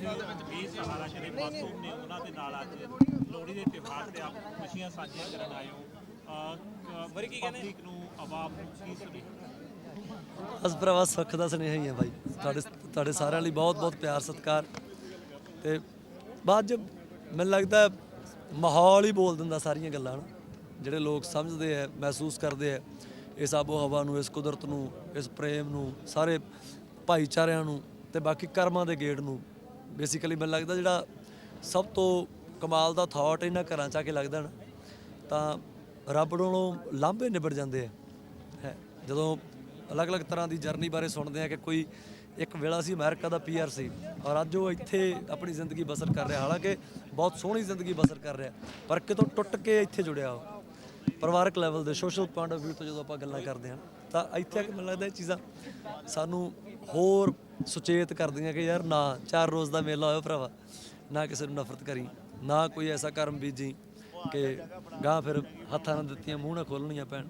ਵੀ ਸਹਾਰਾ ਸ਼ਰੀਫ ਮਾਸੂਮ ਨੇ ਉਹਨਾਂ ਦੇ ਨਾਲ ਅੱਜ ਲੋਹੜੀ ਦੇ ਤਿਉਹਾਰ ਤੇ ਆਪ ਖੁਸ਼ੀਆਂ ਸਾਂਝੀਆਂ ਕਰਨ ਆਏ ਹੋ। ਵਰੀ ਕੀ ਕਹਿੰਦੇ? ਪਬਲਿਕ ਨੂੰ ਆਵਾਮ ਨੂੰ ਕੀ ਸੁਨੇਹਾ ਅਸ ਭਰਾਵਾ ਸੁੱਖ ਦਾ ਸੁਨੇਹਾ ਹੀ ਹੈ ਬਾਈ। ਤੁਹਾਡੇ ਤੁਹਾਡੇ ਸਾਰਿਆਂ ਲਈ ਬਹੁਤ ਬਹੁਤ ਪਿਆਰ ਸਤਿਕਾਰ। ਤੇ ਬਾਅਦ ਚ ਮੈਨੂੰ ਲੱਗਦਾ ਮਾਹੌਲ ਹੀ ਬੋਲ ਦਿੰਦਾ ਸਾਰੀਆਂ ਗੱਲਾਂ ਨੂੰ। ਜਿਹੜੇ ਲੋਕ ਸਮਝਦੇ ਆ ਮਹਿਸੂਸ ਕਰਦੇ ਆ ਇਸ ਆਬੋ ਹਵਾ ਨੂੰ ਇਸ ਕੁਦਰਤ ਨੂੰ ਇਸ ਪ੍ਰੇਮ ਨੂੰ ਸਾਰੇ ਭਾਈਚਾਰਿਆਂ ਨੂੰ ਤੇ ਬਾਕੀ ਕਰਮਾਂ ਦੇ ਗੇੜ ਨੂੰ ਬੇਸਿਕਲੀ ਮੈਨੂੰ ਲੱਗਦਾ ਜਿਹੜਾ ਸਭ ਤੋਂ ਕਮਾਲ ਦਾ ਥਾਟ ਇਹਨਾਂ ਘਰਾਂ ਚ ਆ ਕੇ ਲੱਗਦਾ ਨਾ, ਤਾਂ ਰੱਬ ਨਾਲੋਂ ਲਾਂਭੇ ਨਿਬੜ ਜਾਂਦੇ ਆ। ਹੈ, ਜਦੋਂ ਅਲੱਗ-ਅਲੱਗ ਤਰ੍ਹਾਂ ਦੀ ਜਰਨੀ ਬਾਰੇ ਸੁਣਦੇ ਆ ਕਿ ਕੋਈ ਇੱਕ ਵੇਲਾ ਸੀ ਅਮਰੀਕਾ ਦਾ ਪੀਆਰ ਸੀ ਔਰ ਅੱਜ ਉਹ ਇੱਥੇ ਆਪਣੀ ਜ਼ਿੰਦਗੀ ਬਸਰ ਕਰ ਰਿਹਾ, ਹਾਲਾਂਕਿ ਬਹੁਤ ਸੋਹਣੀ ਜ਼ਿੰਦਗੀ ਬਸਰ ਕਰ ਰਿਹਾ, ਪਰ ਕਿਤੋਂ ਟੁੱਟ ਕੇ ਇੱਥੇ ਜੁੜਿਆ ਉਹ। ਪਰਿਵਾਰਕ ਲੈਵਲ ਦੇ ਸੋਸ਼ਲ ਪੁਆਇੰਟ ਆਫ View ਤੋਂ ਜਦੋਂ ਆਪਾਂ ਗੱਲਾਂ ਕਰਦੇ ਹਾਂ ਤਾਂ ਇੱਥੇ ਆ ਕੇ ਮੈਨੂੰ ਲੱਗਦਾ ਇਹ ਚੀਜ਼ਾਂ ਸਾਨੂੰ ਹੋਰ ਸੁਚੇਤ ਕਰਦੀਆਂ ਕਿ ਯਾਰ ਨਾ ਚਾਰ ਰੋਜ਼ ਦਾ ਮੇਲਾ ਹੋਇਆ ਭਰਾਵਾ ਨਾ ਕਿਸੇ ਨੂੰ ਨਫ਼ਰਤ ਕਰੀ ਨਾ ਕੋਈ ਐਸਾ ਕਰਮ ਬੀਜੀ ਕਿ ਗਾਂ ਫਿਰ ਹੱਥਾਂ ਨਾਲ ਦਿੱਤੀਆਂ ਮੂੰਹ ਨਾਲ ਖੋਲਣੀਆਂ ਪੈਣ।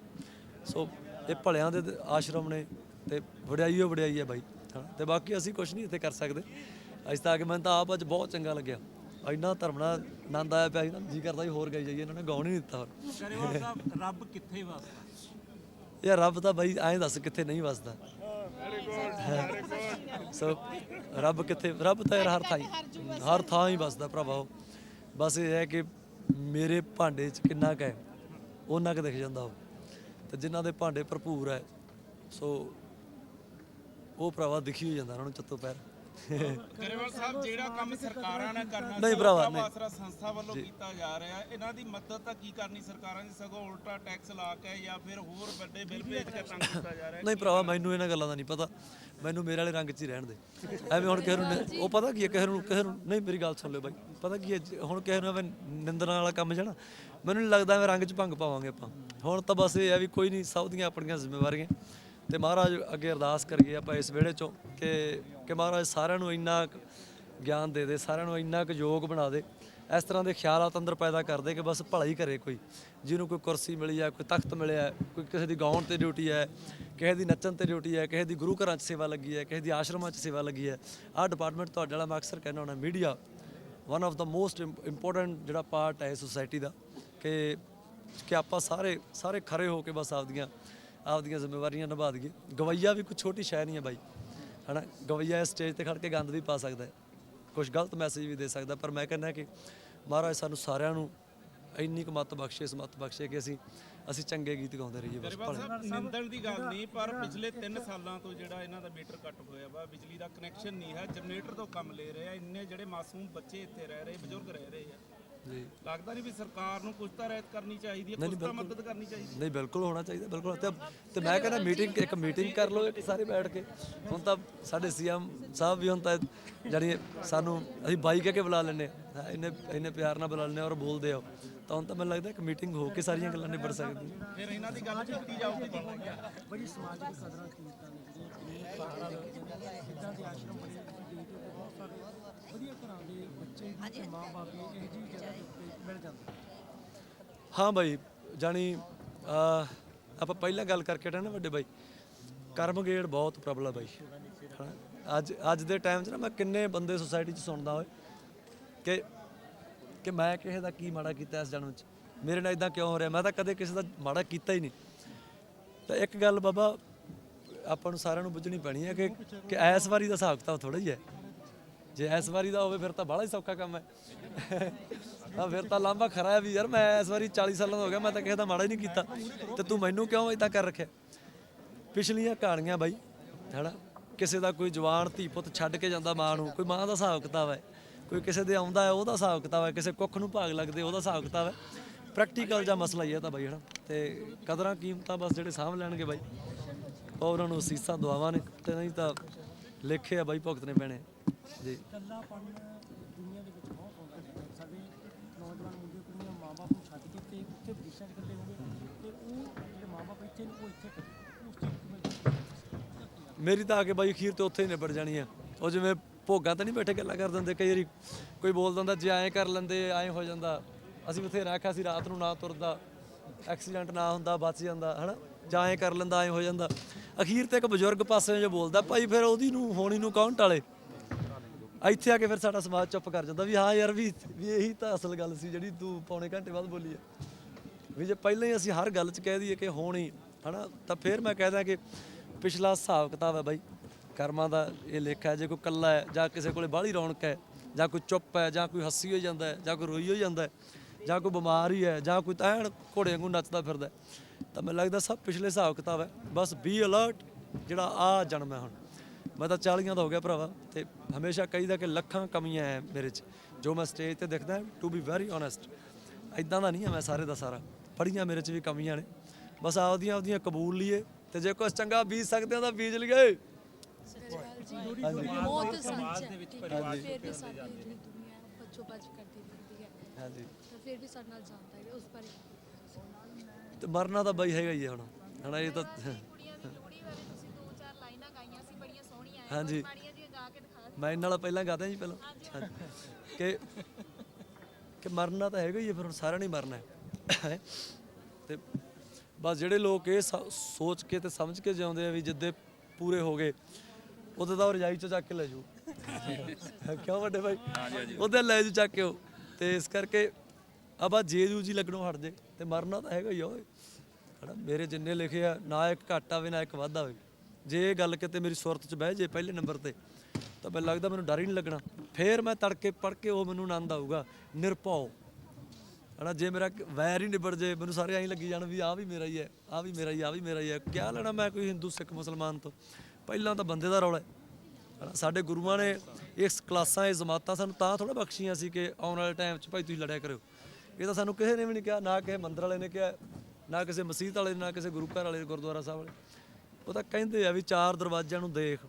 ਸੋ ਇਹ ਭਲਿਆਂ ਦੇ ਆਸ਼ਰਮ ਨੇ ਤੇ ਵਡਿਆਈ ਓ ਵਡਿਆਈ ਹੈ ਬਾਈ ਤੇ ਬਾਕੀ ਅਸੀਂ ਕੁਝ ਨਹੀਂ ਇੱਥੇ ਕਰ ਸਕਦੇ। ਅੱਜ ਤੱਕ ਮੈਨੂੰ ਤਾਂ ਆਪ ਅੱਜ ਬਹੁਤ ਚੰਗਾ ਲੱਗਿਆ। ਇੰਨਾ ਧਰਮਣਾ ਆਨੰਦ ਆਇਆ ਪਿਆ ਸੀ ਨਾ ਜੀ ਕਰਦਾ ਸੀ ਹੋਰ ਗਾਈ ਜਾਈਏ ਇਹਨਾਂ ਨੇ ਗਾਉਣ ਹੀ ਨਹੀਂ ਦਿੱਤਾ ਹੋਰ। ਰੱਬ ਕਿੱਥੇ ਵਸਦਾ? ਯਾਰ ਰੱਬ ਤਾਂ ਬਾਈ ਐਂ ਦੱਸ ਕਿੱਥੇ ਨਹੀਂ ਵਸਦਾ। ਸੋ ਰੱਬ ਕਿੱਥੇ, ਰੱਬ ਤਾਂ ਯਾਰ ਹਰ ਥਾਂ ਹੀ ਹਰ ਥਾਂ ਹੀ ਵਸਦਾ ਭਰਾਵਾ ਉਹ। ਬਸ ਇਹ ਹੈ ਕਿ ਮੇਰੇ ਭਾਂਡੇ 'ਚ ਕਿੰਨਾ ਕੁ ਹੈ ਉਹਨਾਂ ਕੁ ਦਿਖ ਜਾਂਦਾ ਉਹ। ਤੇ ਜਿਨ੍ਹਾਂ ਦੇ ਭਾਂਡੇ ਭਰਪੂਰ ਹੈ, ਸੋ ਉਹ ਭਰਾਵਾ ਦਿਖੀ ਹੋ ਜਾਂਦਾ ਉਹਨਾਂ ਨੂੰ ਚੱਤੋ ਪੈਰ। ਗਰੇਵਾਲ ਸਾਹਿਬ ਜਿਹੜਾ ਕੰਮ ਸਰਕਾਰਾਂ ਨੇ ਕਰਨਾ ਨਹੀਂ ਭਰਾਵਾ, ਨਹੀਂ। ਆਸਰਾ ਸੰਸਥਾ ਵੱਲੋਂ ਕੀਤਾ ਜਾ ਰਿਹਾ ਹੈ। ਇਹਨਾਂ ਦੀ ਮਦਦ ਤਾਂ ਕੀ ਕਰਨੀ ਸਰਕਾਰਾਂ ਦੀ? ਸਗੋਂ ਉਲਟਾ ਟੈਕਸ ਲਾ ਕੇ ਜਾਂ ਫਿਰ ਹੋਰ ਵੱਡੇ ਬਿੱਲ ਭੇਜ ਕੇ ਤੰਗ ਕੀਤਾ ਜਾ ਰਿਹਾ ਨਹੀਂ ਭਰਾਵਾ ਮੈਨੂੰ ਇਹਨਾਂ ਗੱਲਾਂ ਦਾ ਨਹੀਂ ਪਤਾ। ਮੈਨੂੰ ਮੇਰੇ ਵਾਲੇ ਰੰਗ 'ਚ ਹੀ ਰਹਿਣ ਦੇ। ਐਵੇਂ ਹੁਣ ਕਿਸੇ ਨੂੰ ਨ- ਉਹ ਪਤਾ ਕੀ ਹੈ ਕਿਸੇ ਨੂੰ ਕਿਸੇ ਨੂੰ ਨਹੀਂ ਮੇਰੀ ਗੱਲ ਸੁਣ ਲਿਓ ਬਾਈ। ਪਤਾ ਕੀ ਹੈ ਜੇ ਹੁਣ ਕਿਸੇ ਨੂੰ ਐਵੇਂ ਨਿੰਦਣ ਵਾਲਾ ਕੰਮ ਜਣਾ ਮੈਨੂੰ ਨਹੀਂ ਲੱਗਦਾ ਐਵੇਂ ਰੰਗ 'ਚ ਭੰਗ ਪਾਵਾਂਗੇ ਆਪਾਂ। ਹੁਣ ਤਾਂ ਬਸ ਇਹ ਹੈ ਵੀ ਕੋਈ ਨਹੀਂ ਸਭ ਦੀਆਂ ਆਪਣੀਆਂ ਜ਼ਿੰਮੇਵਾਰੀਆਂ। ਤੇ ਮਹਾਰਾਜ ਅੱਗੇ ਅਰਦਾਸ ਕਰੀਏ ਆਪਾਂ ਇਸ ਵਿਹੜੇ 'ਚੋਂ ਕਿ ਕਿ ਮਹਾਰਾਜ ਸਾਰਿਆਂ ਨੂੰ ਇੰਨਾ ਕੁ ਗਿਆਨ ਦੇ ਦੇ ਸਾਰਿਆਂ ਨੂੰ ਇੰਨਾ ਕੁ ਯੋਗ ਬਣਾ ਦੇ। ਇਸ ਤਰ੍ਹਾਂ ਦੇ ਖਿਆਲਾਤ ਅੰਦਰ ਪੈਦਾ ਕਰਦੇ ਕਿ ਬਸ ਭਲਾ ਹੀ ਕਰੇ ਕੋਈ ਜਿਹਨੂੰ ਕੋਈ ਕੁਰਸੀ ਮਿਲੀ ਹੈ ਕੋਈ ਤਖਤ ਮਿਲਿਆ ਹੈ, ਕੋਈ ਕਿਸੇ ਦੀ ਗਾਉਣ ਤੇ ਡਿਊਟੀ ਹੈ ਕਿਸੇ ਦੀ ਨੱਚਣ ਤੇ ਡਿਊਟੀ ਹੈ ਕਿਸੇ ਦੀ ਗੁਰੂ ਘਰਾਂ 'ਚ ਸੇਵਾ ਲੱਗੀ ਹੈ ਕਿਸੇ ਦੀ ਆਸ਼ਰਮਾਂ 'ਚ ਸੇਵਾ ਲੱਗੀ ਹੈ। ਆਹ ਡਿਪਾਰਟਮੈਂਟ ਤੁਹਾਡੇ ਵਾਲਾ ਮੈਂ ਅਕਸਰ ਕਹਿੰਦਾ ਹੁੰਦਾ media one of the most important ਜਿਹੜਾ ਪਾਰਟ ਹੈ ਸੋਸਾਇਟੀ ਦਾ ਕਿ ਕਿ ਆਪਾਂ ਸਾਰੇ ਸਾਰੇ ਖਰੇ ਹੋ ਕੇ ਬਸ ਆਪਦੀਆਂ ਆਪਦੀਆਂ ਜ਼ਿੰਮੇਵਾਰੀਆਂ ਨਿਭਾ ਦਈਏ। ਗਵਈਆ ਵੀ ਕੋਈ ਛੋਟੀ ਸ਼ੈ ਨਹੀਂ ਹੈ ਬਾਈ। ਹਨਾ? ਗਵਈਆ ਇਸ ਸਟੇਜ ਤੇ ਖੜ ਕੇ ਗੰਦ ਵੀ ਪਾ ਸਕਦਾ ਹੈ। ਕੁਝ ਗਲਤ ਮੈਸੇਜ ਵੀ ਦੇ ਸਕਦਾ ਪਰ ਮੈਂ ਕਹਿੰਦਾ ਕਿ ਮਹਾਰਾਜ ਸਾਨੂੰ ਸਾਰਿਆਂ ਨੂੰ ਇੰਨੀ ਕੁ ਮੱਤ ਬਖਸ਼ੇ ਇਸ ਮੱਤ ਬਖਸ਼ੇ ਕਿ ਅਸੀਂ ਅਸੀਂ ਚੰਗੇ ਗੀਤ ਗਾਉਂਦੇ ਰਹੀਏ ਬਸ। ਸਾਹਿਬ ਨਿੰਦਣ ਦੀ ਗੱਲ ਨਹੀਂ ਪਰ ਪਿਛਲੇ 3 ਸਾਲਾਂ ਤੋਂ ਜਿਹੜਾ ਇਹਨਾਂ ਦਾ ਮੀਟਰ ਕੱਟ ਹੋਇਆ ਵਾ ਬਿਜਲੀ ਦਾ ਕਨੈਕਸ਼ਨ ਨਹੀਂ ਹੈ ਜਨਰੇਟਰ ਤੋਂ ਕੰਮ ਲੈ ਰਹੇ ਆ ਇੰਨੇ ਜਿਹੜੇ ਮਾਸੂਮ ਬੱਚੇ ਇੱਥੇ ਰਹਿ ਰਹੇ ਬਜ਼ੁਰਗ ਰਹਿ ਰਹੇ ਆ। ਲੱਗਦਾ ਨਹੀਂ ਵੀ ਸਰਕਾਰ ਨੂੰ ਕੁਝ ਤਾਂ ਰਹਿਤ ਕਰਨੀ ਚਾਹੀਦੀ ਹੈ ਕੁਝ ਤਾਂ ਮਦਦ ਕਰਨੀ ਚਾਹੀਦੀ ਹੈ। ਨਹੀਂ ਬਿਲਕੁਲ ਹੋਣਾ ਚਾਹੀਦਾ ਬਿਲਕੁਲ। ਤੇ ਤੇ ਮੈਂ ਕਹਿੰਦਾ ਮੀਟਿੰਗ ਇੱਕ ਮੀਟਿੰਗ ਕਰ ਲਓ ਸਾਰੇ ਬੈਠ ਕੇ। ਹੁਣ ਤਾਂ ਸਾਡੇ ਸੀਐਮ ਸਾਹਿਬ ਵੀ ਹੁਣ ਤਾਂ ਜਾਨੀ ਸਾਨੂੰ ਅਸੀਂ ਬਾਈ ਕਹਿ ਕੇ ਬੁਲਾ ਲੈਂਦੇ ਹਾਂ। ਇੰਨੇ ਇੰਨੇ ਪਿਆਰ ਨਾਲ ਬੁਲਾ ਹਾਂ ਔਰ ਬੋਲਦੇ ਆ ਤਾਂ ਹੁਣ ਤਾਂ ਮੈਨੂੰ ਲੱਗਦਾ ਇੱਕ ਮੀਟਿੰਗ ਹੋ ਕੇ ਸਾਰੀਆਂ ਗੱਲਾਂ ਨਿਬੜ ਸਕਦੀਆਂ। ਫਿਰ ਇਹਨਾਂ ਦੀ ਗੱਲ ਕੀਤੀ ਜਾਊਗੀ ਬੜੀ ਸਮਾਜਿਕ ਕਦਰਾਂ ਕੀਮਤਾਂ ਨੇ ਜਿਹੜੀਆਂ ਪਹਾੜਾਂ ਦੇ ਜਿੱਦਾਂ ਦੇ ਆਸ਼ਰਮ ਬਣੇ ਨੇ ਤੇ ਬਹੁਤ ਸਾਰੇ ਵਧੀਆ ਘਰਾਂ ਦੇ ਬੱਚੇ ਵੀ ਤੇ ਮਾਂ-ਬਾਪ ਵੀ ਇਹ ਜੀ ਜਗ੍ਹਾ ਦੇ ਉੱਤੇ ਮਿਲ ਜਾਂਦੇ। ਹਾਂ ਬਾਈ ਜਾਨੀ ਅਹ, ਆਪਾਂ ਪਹਿਲਾਂ ਗੱਲ ਕਰਕੇ ਹਟੇ ਨਾ ਵੱਡੇ ਬਾਈ। ਕਰਮਗੇੜ ਬਹੁਤ ਪ੍ਰਬਲ ਹੈ ਬਾਈ। ਹਨਾ? ਅੱਜ ਅੱਜ ਦੇ ਟਾਈਮ 'ਚ ਨਾ ਮੈਂ ਕਿੰਨੇ ਬੰਦੇ ਸੁਸਾਇਟੀ 'ਚ ਸੁਣਦਾ ਹੋਏ ਕਿ ਕਿ ਮੈਂ ਕਿਸੇ ਦਾ ਕੀ ਮਾੜਾ ਕੀਤਾ ਇਸ ਜਨਮ 'ਚ? ਮੇਰੇ ਨਾਲ ਇਦਾਂ ਕਿਉਂ ਹੋ ਰਿਹਾ? ਮੈਂ ਤਾਂ ਕਦੇ ਕਿਸੇ ਦਾ ਮਾੜਾ ਕੀਤਾ ਹੀ ਨਹੀਂ। ਤਾਂ ਇੱਕ ਗੱਲ ਬਾਬਾ ਆਪਾਂ ਨੂੰ ਸਾਰਿਆਂ ਨੂੰ ਬੁੱਝਣੀ ਪੈਣੀ ਹੈ ਕਿ ਕਿ ਇਸ ਵਾਰੀ ਦਾ ਹਿਸਾਬ ਕਿਤਾਬ ਥੋੜਾ ਹੀ ਹੈ। ਜੇ ਇਸ ਵਾਰੀ ਦਾ ਹੋਵੇ, ਫਿਰ ਤਾਂ ਬੜਾ ਹੀ ਸੌਖਾ ਕੰਮ ਹੈ। ਤਾਂ ਫਿਰ ਤਾਂ ਲਾਂਭਾ ਖਰਾ ਹੈ ਵੀ ਯਾਰ, ਮੈਂ ਇਸ ਵਾਰੀ 40 ਸਾਲਾਂ ਦਾ ਹੋ ਗਿਆ, ਮੈਂ ਤਾਂ ਕਿਸੇ ਦਾ ਮਾੜਾ ਹੀ ਨਹੀਂ ਕੀਤਾ। ਤੇ ਤੂੰ ਮੈਨੂੰ ਕਿਉਂ ਇਦਾਂ ਕਰ ਰੱਖਿਆ? ਪਿਛਲੀਆਂ ਕਹਾਣੀਆਂ ਬਾਈ, ਹੈਨਾ? ਕਿਸੇ ਦਾ ਕੋਈ ਜਵਾਨ ਧੀ ਪੁੱਤ ਛੱਡ ਕੇ ਜਾਂਦਾ ਮਾਂ ਨੂੰ, ਕੋਈ ਮਾਂ ਦਾ ਹਿਸਾਬ ਕਿਤਾਬ ਹੈ, ਕੋਈ ਕਿਸੇ ਦੇ ਆਉਂਦਾ ਹੈ, ਉਹਦਾ ਹਿਸਾਬ ਕਿਤਾਬ ਹੈ, ਕਿਸੇ ਕੁੱਖ ਨੂੰ ਭਾਗ ਲੱਗਦੇ, ਉਹਦਾ ਹਿਸਾਬ ਕਿਤਾਬ ਹੈ। ਪ੍ਰੈਕਟੀਕਲ ਜਾਂ ਮਸਲਾ ਹੀ ਹੈ ਤਾਂ ਬਾਈ, ਹਨਾ? ਤੇ ਕਦਰਾਂ ਕੀਮਤਾਂ ਬਸ ਜਿਹੜੇ ਸਾਂਭ ਲੈਣਗੇ ਬਾਈ। ਉਹ ਉਹਨਾਂ ਨੂੰ ਅਸੀਸਾਂ ਦੁਆਵਾਂ ਨੇ, ਤੇ ਨਹੀਂ ਤਾਂ ਲੇਖੇ ਆ ਬਾਈ, ਭੁਗਤਨੇ ਪੈਣੇ ਜੀ। ਇਕੱਲਾਪਨ ਦੁਨੀਆ ਦੇ ਵਿੱਚ ਬਹੁਤ ਹੁੰਦਾ ਹੈ। ਸਾਡੇ ਨੌਜਵਾਨ ਮੁੰਡੇ ਕੁੜੀਆਂ ਮਾਂ-ਬਾਪ ਨੂੰ ਛੱਡ ਕੇ ਤੇ ਉੱਥੇ ਵਿਦੇਸ਼ਾਂ 'ਚ ਇਕੱਲੇ ਹੋਣਗੇ ਤੇ ਉਹ ਜਿਹੜੇ ਮਾਂ-ਬਾਪ ਇੱਥੇ ਨੇ ਉਹ ਇੱਥੇ ਇਕੱਲੇ। ਉਸ ਚੀਜ਼ ਨੂੰ ਕਿਵੇਂ ਮੇਰੀ ਤਾਂ ਆ ਕੇ ਬਾਈ ਅਖੀਰ ਤੇ ਉੱਥੇ ਹੀ ਨਿਬੜ ਜਾਣੀ ਆ। ਉਹ ਜਿਵੇਂ ਭੋਗਾਂ ਤਾਂ ਨਹੀਂ ਬੈਠੇ ਗੱਲਾਂ ਕਰ ਦਿੰਦੇ ਕਈ ਵਾਰੀ ਕੋਈ ਬੋਲ ਦਿੰਦਾ ਜੇ ਐਂ ਕਰ ਲੈਂਦੇ ਐਂ ਹੋ ਜਾਂਦਾ। ਅਸੀਂ ਬਥੇਰਾ ਆਖਿਆ ਸੀ ਰਾਤ ਨੂੰ ਨਾ ਤੁਰਦਾ ਐਕਸੀਡੈਂਟ ਨਾ ਹੁੰਦਾ ਬਚ ਜਾਂਦਾ ਹਨਾ? ਜਾਂ ਐਂ ਕਰ ਲੈਂਦਾ ਐਂ ਹੋ ਜਾਂਦਾ। ਅਖੀਰ ਤੇ ਇੱਕ ਬਜ਼ੁਰਗ ਪਾਸੇ ਜੋ ਬੋਲਦਾ ਭਾਈ ਫਿਰ ਉਹਦੀ ਨੂੰ ਹੋਣੀ ਨੂੰ ਕੌਣ ਟਾਲੇ? ਇੱਥੇ ਆ ਕੇ ਫਿਰ ਸਾਡਾ ਸਮਾਜ ਚੁੱਪ ਕਰ ਜਾਂਦਾ ਵੀ ਹਾਂ ਯਾਰ ਵੀ ਵੀ ਇਹੀ ਤਾਂ ਅਸਲ ਗੱਲ ਸੀ ਜਿਹੜੀ ਤੂੰ ਪੌਣੇ ਘੰਟੇ ਬਾਅਦ ਬੋਲੀ ਹੈ ਵੀ ਜੇ ਪਹਿਲਾਂ ਹੀ ਅਸੀਂ ਹਰ ਗੱਲ 'ਚ ਕਹਿ ਦਈਏ ਕਿ ਹੋਣੀ, ਹਨਾ, ਤਾਂ ਫਿਰ ਮੈਂ ਕਹਿ ਕਹਿਦਾ ਕਿ ਪਿਛਲਾ ਹਿਸਾਬ ਕਿਤਾਬ ਹੈ ਬਾਈ। ਕਰਮਾਂ ਦਾ ਇਹ ਲੇਖਾ ਹੈ, ਜੇ ਕੋਈ ਕੱਲਾ ਹੈ ਜਾਂ ਕਿਸੇ ਕੋਲੇ ਬਾਹਲੀ ਰੌਣਕ ਹੈ, ਜਾਂ ਕੋਈ ਚੁੱਪ ਹੈ, ਜਾਂ ਕੋਈ ਹੱਸੀ ਹੋ ਜਾਂਦਾ ਹੈ, ਜਾਂ ਕੋਈ ਰੋਈ ਹੋ ਜਾਂਦਾ ਹੈ, ਜਾਂ ਕੋਈ ਬਿਮਾਰ ਹੀ ਹੈ ਜਾਂ ਕੋਈ ਤਾਂ ਐਨ ਘੋੜੇ ਵਾਂਗੂ ਨੱਚਦਾ ਫਿਰਦਾ ਹੈ। ਤਾਂ ਮੈਨੂੰ ਲੱਗਦਾ ਸਭ ਪਿਛਲੇ ਹਿਸਾਬ ਕਿਤਾਬ ਹੈ। ਬਸ ਬੀ ਅਲਰਟ ਜਿਹੜਾ ਆ ਜਨਮ ਹੈ ਹੁਣ। ਮੈਂ ਤਾਂ 40 ਦਾ ਹੋ ਗਿਆ ਭਰਾਵਾ ਤੇ ਹਮੇਸ਼ਾ ਕਹੀਦਾ ਕਿ ਲੱਖਾਂ ਕਮੀਆਂ ਹੈ ਮੇਰੇ 'ਚ ਜੋ ਮੈਂ ਸਟੇਜ ਤੇ ਦਿਖਦਾ ਟੂ ਬੀ ਵੈਰੀ ਓਨੈਸਟ ਇਦਾਂ ਦਾ ਨਹੀਂ ਹੈ ਮੈਂ ਸਾਰੇ ਦਾ ਸਾਰਾ ਬੜੀਆਂ ਮੇਰੇ 'ਚ ਵੀ ਕਮੀਆਂ ਨੇ। ਬਸ ਆਪਦੀਆਂ ਆਪਦੀਆਂ ਕਬੂਲ ਲਈਏ ਤੇ ਜੇ ਕੁਝ ਚੰਗਾ ਬੀਜ ਸਕਦੇ ਆ ਤਾਂ ਬੀਜ ਲਈਏ। ਬਹੁਤ ਸੱਚ ਸਮਾਜ ਹੈ ਦੇ ਵਿੱਚ ਠੀਕ ਪਰਿਵਾਰ ਹੈ। ਫਿਰ ਵੀ ਸਾਡੀ ਜਿਹੜੀ ਦੁਨੀਆ ਹੈ ਬੱਚੋ ਬੱਚ ਕਰਦੀ ਰਹਿੰਦੀ ਹੈ। ਹਾਂਜੀ। ਤਾਂ ਫਿਰ ਵੀ ਸਾਡੇ ਨਾਲ ਜਾਂਦਾ ਹੈ ਉਸ ਬਾਰੇ। ਤੇ ਮਰਨਾ ਤਾਂ ਬਾਈ ਹੈਗਾ ਹੀ ਹੈ ਹੁਣ। ਹਨਾ ਇਹ ਤਾਂ ਕੁੜੀਆਂ ਦੀ ਲੋੜੀ ਬਾਰੇ ਤੁਸੀਂ ਦੋ ਚਾਰ ਲਾਈਨਾਂ ਗਾਈਆਂ ਸੀ ਬੜੀਆਂ ਸੋਹਣੀਆਂ ਐ ਹਾਂਜੀ। ਮਾੜੀਆਂ ਜਿਹੀਆਂ ਗਾ ਕੇ ਦਿਖਾ ਮੈਂ ਇਹਨਾਂ ਨਾਲ ਪਹਿਲਾਂ ਗਾਦਾ ਜੀ ਪਹਿਲਾਂ। ਹਾਂਜੀ। ਕਿ ਕਿ ਮਰਨਾ ਤਾਂ ਹੈਗਾ ਹੀ ਹੈ ਫਿਰ ਹੁਣ ਸਾਰਿਆਂ ਨੇ ਹੀ ਮਰਨਾ ਹੈ। ਤੇ ਬਸ ਜਿਹੜੇ ਲੋਕ ਇਹ ਸ- ਸੋਚ ਕੇ ਤੇ ਸਮਝ ਕੇ ਜਿਉਂਦੇ ਆ ਵੀ ਜਿੱਦੇ ਪੂਰੇ ਹੋ ਗਏ ਉਹਦੇ ਤਾਂ ਉਹ ਰਜਾਈ ਚੋਂ ਚੱਕ ਕੇ ਲੈ ਜੂ ਕਿਉਂ ਵੱਡੇ ਭਾਈ? ਉਹਦੇ ਲੈ ਜੂ ਚੱਕ ਕੇ ਉਹ। ਤੇ ਇਸ ਕਰਕੇ ਆਬਾ ਜੇਜੂ ਜੀ ਲੱਗਣੋਂ ਹਟ ਜੇ ਤੇ ਮਰਨਾ ਤਾਂ ਹੈਗਾ ਹੀ ਆ ਓਏ। ਹਨਾ ਮੇਰੇ ਜਿੰਨੇ ਲਿਖੇ ਆ ਨਾ ਇੱਕ ਘੱਟ ਆਵੇ ਨਾ ਇੱਕ ਵੱਧ ਆਵੇ। ਜੇ ਇਹ ਗੱਲ ਕਿਤੇ ਮੇਰੀ ਸੁਰਤ 'ਚ ਬਹਿ ਜੇ ਪਹਿਲੇ ਨੰਬਰ ਤੇ, ਤਾਂ ਮੈਨੂੰ ਲੱਗਦਾ ਮੈਨੂੰ ਡਰ ਹੀ ਨਹੀਂ ਲੱਗਣਾ। ਫੇਰ ਮੈਂ ਤੜਕੇ ਪੜ ਕੇ ਉਹ ਮੈਨੂੰ ਆਨੰਦ ਆਊਗਾ, ਨਿਰਭਉ। ਹਨਾ, ਜੇ ਮੇਰਾ ਵੈਰ ਹੀ ਨਿਬੜ ਜੇ, ਮੈਨੂੰ ਸਾਰੇ ਐਂ ਲੱਗੀ ਜਾਣ ਵੀ ਆ ਵੀ ਮੇਰਾ ਹੀ ਹੈ ਆ ਵੀ ਮੇਰਾ ਹੀ ਆ ਵੀ ਮੇਰਾ ਹੀ ਹੈ। ਕਿਆ ਲੈਣਾ ਮੈਂ ਕੋਈ ਹਿੰਦੂ, ਸਿੱਖ, ਮੁਸਲਮਾਨ ਤੋਂ? ਪਹਿਲਾਂ ਤਾਂ ਬੰਦੇ ਦਾ ਰੌਲਾ ਹੈ। ਹਨਾ, ਸਾਡੇ ਗੁਰੂਆਂ ਨੇ ਇਸ ਕਲਾਸਾਂ ਇਹ ਜਮਾਤਾਂ ਸਾਨੂੰ ਤਾਂ ਥੋੜਾ ਬਖਸ਼ੀਆਂ ਸੀ ਕਿ ਆਉਣ ਵਾਲੇ ਟਾਈਮ 'ਚ ਭਾਈ ਤੁਸੀਂ ਲੜਿਆ ਕਰਿਓ। ਇਹ ਤਾਂ ਸਾਨੂੰ ਕਿਸੇ ਨੇ ਵੀ ਨਹੀਂ ਕਿਹਾ, ਨਾ ਕਿਸੇ ਮੰਦਰ ਵਾਲੇ ਨੇ ਕਿਹਾ, ਨਾ ਕਿਸੇ ਮਸਜਿਦ ਵਾਲੇ ਨੇ ਨਾ ਕਿਸੇ ਗੁਰੂ ਘਰ ਵਾਲੇ, ਗੁਰਦੁਆਰਾ ਸਾਹਿਬ ਵਾਲੇ। ਉਹ ਤਾਂ ਕਹਿੰਦੇ ਆ ਵੀ ਚਾਰ ਦਰਵਾਜ਼ਿਆਂ ਨੂੰ ਦੇਖ।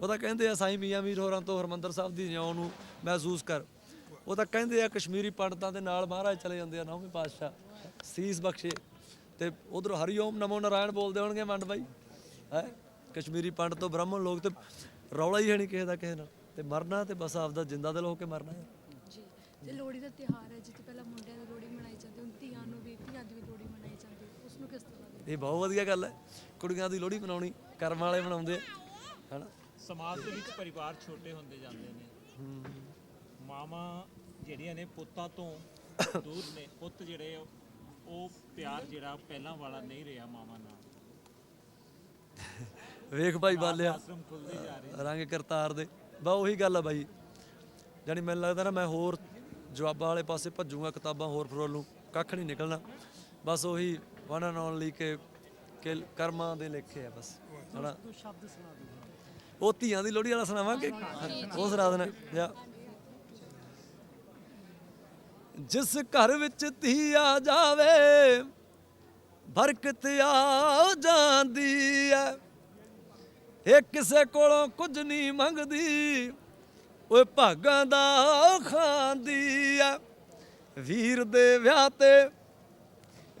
ਉਹ ਤਾਂ ਕਹਿੰਦੇ ਆ ਸਾਈਂ ਮੀਆਂ ਮੀਰ ਹੋਰਾਂ ਤੋਂ ਹਰਮੰਦਰ ਸਾਹਿਬ ਦੀ ਨਿਉ ਨੂੰ ਮਹਿਸੂਸ ਕਰ। ਉਹ ਤਾਂ ਕਹਿੰਦੇ ਆ ਕਸ਼ਮੀਰੀ ਪੰਡਤਾਂ ਦੇ ਨਾਲ ਮਹਾਰਾਜ ਚਲੇ ਜਾਂਦੇ ਆ ਨੌਵੇਂ ਪਾਤਸ਼ਾਹ ਸੀਸ ਬਖਸ਼ੇ। ਤੇ ਉਧਰ ਹਰੀਓਮ ਨਮੋ ਨਾਰਾਇਣ ਬੋਲਦੇ ਹੋਣਗੇ ਮੰਡ ਬਾਈ। ਹੈ? ਕਸ਼ਮੀਰੀ ਪੰਡਤ ਤੋਂ ਬ੍ਰਾਹਮਣ ਲੋਕ ਤੇ ਰੌਲਾ ਹੀ ਹੈ ਨਹੀਂ ਕਿਸੇ ਦਾ ਕਿਸੇ ਨਾਲ। ਤੇ ਮਰਨਾ ਤੇ ਬਸ ਆਪਦਾ ਜਿੰਦਾ ਦਿਲ ਹੋ ਕੇ ਮਰਨਾ ਹੈ। ਜੀ ਤੇ ਲੋਹੜੀ ਦਾ ਤਿਉਹਾਰ ਹੈ ਜਿੱਥੇ ਪਹਿਲਾਂ ਮੁੰਡਿਆਂ ਦੀ ਲੋਹੜੀ ਮਨਾਈ ਜਾਂਦੀ ਹੁਣ ਧੀਆਂ ਨੂੰ ਵੀ ਧੀਆਂ ਦੀ ਵੀ ਲੋਹੜੀ ਮਨਾਈ ਜਾਂਦੀ। ਉਸ ਨੂੰ ਕਿਸ ਤਰ੍ਹਾਂ ਇਹ ਬਹੁਤ ਵਧੀਆ ਗੱਲ ਹੈ। ਕੁੜੀਆਂ ਦੀ ਲੋਹੜੀ ਮਨਾਉਣੀ ਕਰਮ ਵਾਲੇ ਮਨਾਉਂਦੇ ਹਨਾ? ਸਮਾਜ ਦੇ ਵਿੱਚ ਪਰਿਵਾਰ ਛੋਟੇ ਹੁੰਦੇ ਜਾਂਦੇ ਨੇ। ਮਾਵਾਂ ਜਿਹੜੀਆਂ ਨੇ ਪੁੱਤਾਂ ਤੋਂ ਦੂਰ ਨੇ ਪੁੱਤ ਜਿਹੜੇ ਉਹ ਪਿਆਰ ਜਿਹੜਾ ਪਹਿਲਾਂ ਵਾਲਾ ਨਹੀਂ ਰਿਹਾ ਮਾਵਾਂ ਨਾਲ। ਵੇਖ ਭਾਈ ਬਾਲਿਆ ਰੰਗ ਕਰਤਾਰ ਦੇ। ਬਾ ਉਹੀ ਗੱਲ ਆ ਬਾਈ। ਜਾਨੀ ਮੈਨੂੰ ਲੱਗਦਾ ਨਾ ਮੈਂ ਹੋਰ ਜਵਾਬਾਂ ਵਾਲੇ ਪਾਸੇ ਭੱਜੂਗਾ ਕਿਤਾਬਾਂ ਹੋਰ ਫਰੋਲੂ ਕੱਖ ਨਹੀਂ ਨਿਕਲਣਾ। ਬਸ ਉਹੀ ਵਨ ਐਂਡ ਓਨਲੀ ਕਿ ਕਿ ਕਰਮਾਂ ਦੇ ਲੇਖੇ ਆ ਬਸ। ਹਨਾ? ਦੋ ਸ਼ਬਦ ਸੁਣਾ ਦਿਓ। ਉਹ ਧੀਆਂ ਦੀ ਲੋਹੜੀ ਵਾਲਾ ਸੁਣਾਵਾਂਗੇ? ਉਹ ਸੁਣਾ ਦੇਣਾ। ਜਾ। ਜਿਸ ਘਰ ਵਿੱਚ ਧੀ ਆ ਜਾਵੇ ਬਰਕਤ ਆ ਜਾਂਦੀ ਐ। ਇਹ ਕਿਸੇ ਕੋਲੋਂ ਕੁਝ ਨਹੀਂ ਮੰਗਦੀ ਓਏ ਭਾਗਾਂ ਦਾ ਖਾਂਦੀ ਐ। ਵੀਰ ਦੇ ਵਿਆਹ ਤੇ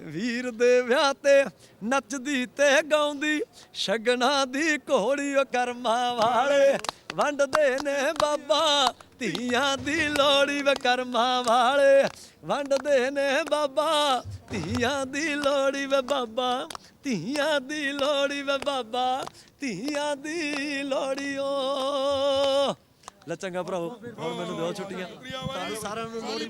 ਵੀਰ ਦੇ ਵਿਆਹ ਤੇ ਨੱਚਦੀ ਤੇ ਗਾਉਂਦੀ, ਸ਼ਗਨਾ ਦੀ ਘੋੜੀ ਓ ਕਰਮਾਂ ਵਾਲੇ। ਵੰਡਦੇ ਨੇ ਬਾਬਾ ਧੀਆਂ ਦੀ ਲੋੜੀ ਵੇ ਕਰਮਾਂ ਵਾਲੇ। ਵੰਡਦੇ ਨੇ ਬਾਬਾ ਧੀਆਂ ਦੀ ਲੋੜੀ ਵੇ ਬਾਬਾ, ਧੀਆਂ ਦੀ ਲੋੜੀ ਵੇ ਬਾਬਾ, ਧੀਆਂ ਦੀ ਲੋੜੀ ਓ। ਲੈ ਚੰਗਾ ਭਰਾਵੋ, ਹੁਣ ਮੈਨੂੰ ਦਿਓ ਛੁੱਟੀਆਂ। ਤੁਹਾਨੂੰ ਸਾਰਿਆਂ ਨੂੰ ਲੋਹੜੀ